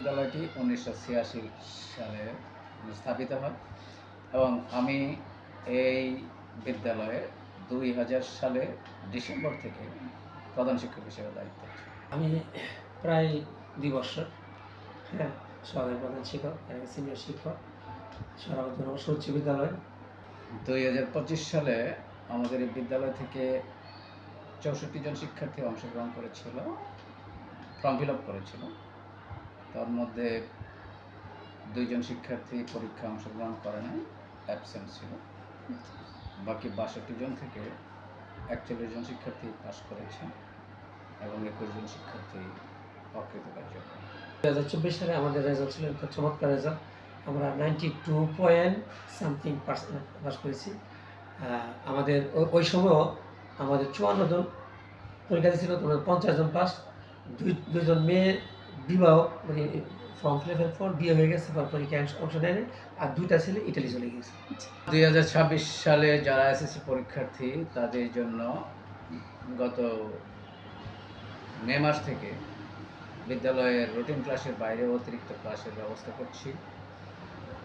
বিদ্যালয়টি উনিশশো ছিয়াশি সালে স্থাপিত হয় এবং আমি এই বিদ্যালয়ে দুই হাজার সালে ডিসেম্বর থেকে প্রধান শিক্ষক হিসেবে দায়িত্ব আমি প্রায় দুই বছর হ্যাঁ সহকারী প্রধান শিক্ষক সিনিয়র শিক্ষক সরাবর্তন উচ্চ বিদ্যালয়। দুই হাজার পঁচিশ সালে আমাদের এই বিদ্যালয় থেকে চৌষট্টি জন শিক্ষার্থী অংশগ্রহণ করেছিল ফর্ম ফিল আপ করেছিল। তার মধ্যে দুইজন শিক্ষার্থী পরীক্ষা অংশগ্রহণ করে নাই অ্যাবসেন্ট ছিল। বাকি বাষট্টি জন থেকে একচল্লিশ জন শিক্ষার্থী পাস করেছে এবং একুশ জন শিক্ষার্থী অকৃতকার্য। দু হাজার চব্বিশ সালে আমাদের রেজাল্ট ছিল একটা চমৎকার রেজাল্ট আমরা ninety two point something percent pass করেছি আমাদের ওই সময়ও আমাদের চুয়ান্ন জন পরীক্ষা দিয়েছিল তোমার পঞ্চাশ জন পাস দুই দুজন মেয়ে বিবাহ মানে ফর্ম ফিল আপের পর বিয়ে হয়ে গেছে পর পরীক্ষায় অংশ- নেয়নি, আর দুইটা ছেলে ইটালি চলে গেছে দুই হাজার ছাব্বিশ সালে যারা এসএসসি পরীক্ষার্থী, তাদের জন্য গত মে মাস থেকে বিদ্যালয়ের রুটিন ক্লাসের বাইরে অতিরিক্ত ক্লাসের ব্যবস্থা করছি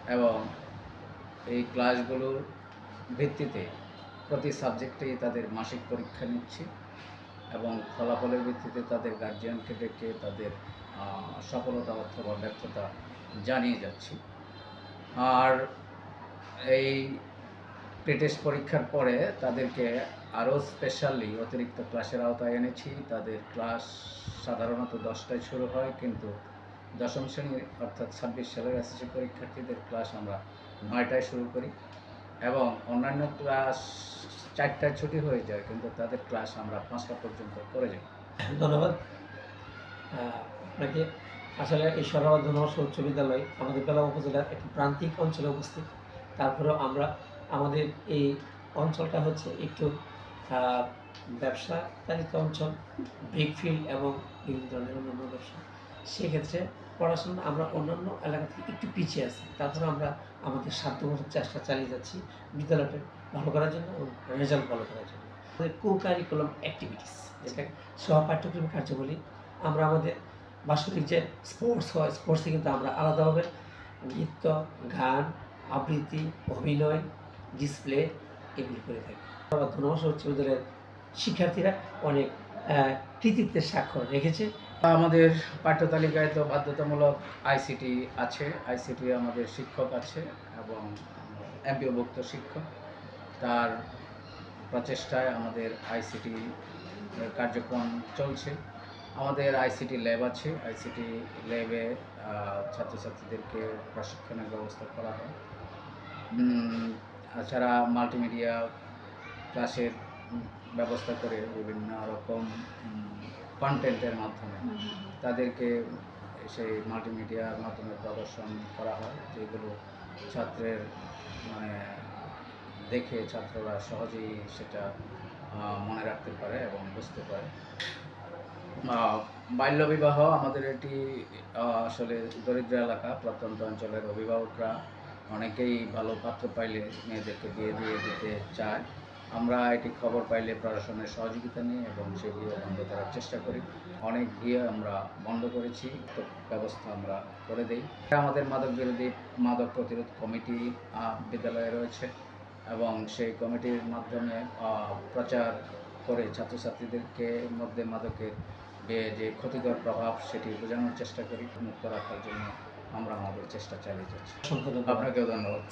এবং এই ক্লাসগুলোর ভিত্তিতে প্রতি সাবজেক্টেই তাদের মাসিক পরীক্ষা নিচ্ছি। এবং ফলাফলের ভিত্তিতে তাদের গার্জিয়ানকে ডেকে তাদের সফলতা অথবা ব্যর্থতা জানিয়ে যাচ্ছি। আর এই প্রিটেস্ট পরীক্ষার পরে তাদেরকে আরও স্পেশালি অতিরিক্ত ক্লাসের আওতায় এনেছি। তাদের ক্লাস সাধারণত দশটায় শুরু হয়, কিন্তু দশম শ্রেণির অর্থাৎ ছাব্বিশ সালের এসএসসি পরীক্ষার্থীদের ক্লাস আমরা নয়টায় শুরু করি। এবং অন্যান্য ক্লাস চারটায় ছুটি হয়ে যায়, কিন্তু তাদের ক্লাস আমরা পাঁচটা পর্যন্ত করে যাই। ধন্যবাদ। আপনাকে আসলে এই সরাবাদ ধনবর্ষ উচ্চ বিদ্যালয় আমাদের বেলা উপজেলার একটি প্রান্তিক অঞ্চলে উপস্থিত। তারপরেও আমরা আমাদের এই অঞ্চলটা হচ্ছে একটু ব্যবসা চালিত অঞ্চল ব্রিক ফিল্ড এবং বিভিন্ন ধরনের অন্যান্য ব্যবসা। সেক্ষেত্রে পড়াশোনা আমরা অন্যান্য এলাকা থেকে একটু পিছিয়ে আছি। তারপরে আমরা আমাদের সাধ্যমতো চেষ্টা চালিয়ে যাচ্ছি বিদ্যালয়টা ভালো করার জন্য এবং রেজাল্ট ভালো করার জন্য। কো কারিকুলাম অ্যাক্টিভিটিস যেটা সহ পাঠ্যক্রমিক কার্যবলী, আমরা আমাদের বাৎসরিক যে স্পোর্টস হয় স্পোর্টসে কিন্তু আমরা আলাদাভাবে নৃত্য, গান, আবৃত্তি, অভিনয় ডিসপ্লে এগুলি করে থাকি। ধনবাস উচ্চ বিদ্যালয়ের শিক্ষার্থীরা অনেক কৃতিত্বের স্বাক্ষর রেখেছে। আমাদের পাঠ্যতালিকায় তো বাধ্যতামূলক আইসিটি আছে। আইসিটি আমাদের শিক্ষক আছে এবং এমপিওভুক্ত শিক্ষক। তার প্রচেষ্টায় আমাদের আইসিটি কার্যক্রম চলছে। আমাদের আইসিটি ল্যাব আছে। আইসিটি ল্যাবে ছাত্রছাত্রীদেরকে প্রশিক্ষণের ব্যবস্থা করা হয়। এছাড়া মাল্টিমিডিয়া ক্লাসের ব্যবস্থা করে বিভিন্ন রকম কন্টেন্টের মাধ্যমে তাদেরকে সেই মাল্টিমিডিয়ার মাধ্যমে প্রদর্শন করা হয় যেগুলো ছাত্রের মানে দেখে ছাত্ররা সহজেই সেটা মনে রাখতে পারে এবং বুঝতে পারে। বাল্যবিবাহ আমাদের এটি আসলে দরিদ্র এলাকা প্রত্যন্ত অঞ্চলের অভিভাবকরা অনেকেই ভালো পাত্র পাইলে মেয়েদেরকে বিয়ে দিয়ে দিতে চায়। আমরা এটি খবর পাইলে প্রশাসনের সহযোগিতা নিই এবং সেই বিয়ে বন্ধ করার চেষ্টা করি। অনেক বিয়ে আমরা বন্ধ করেছি। তো ব্যবস্থা আমরা করে দিই। আমাদের মাদক বিরোধী মাদক প্রতিরোধ কমিটি বিদ্যালয়ে রয়েছে এবং সেই কমিটির মাধ্যমে প্রচার করে ছাত্রছাত্রীদেরকে মধ্যে মাদকের যে ক্ষতিকর প্রভাব সেটি বোঝানোর চেষ্টা করি। মুক্ত রাখার জন্য আমরা আমাদের চেষ্টা চালিয়ে যাচ্ছি। আপনাকেও ধন্যবাদ।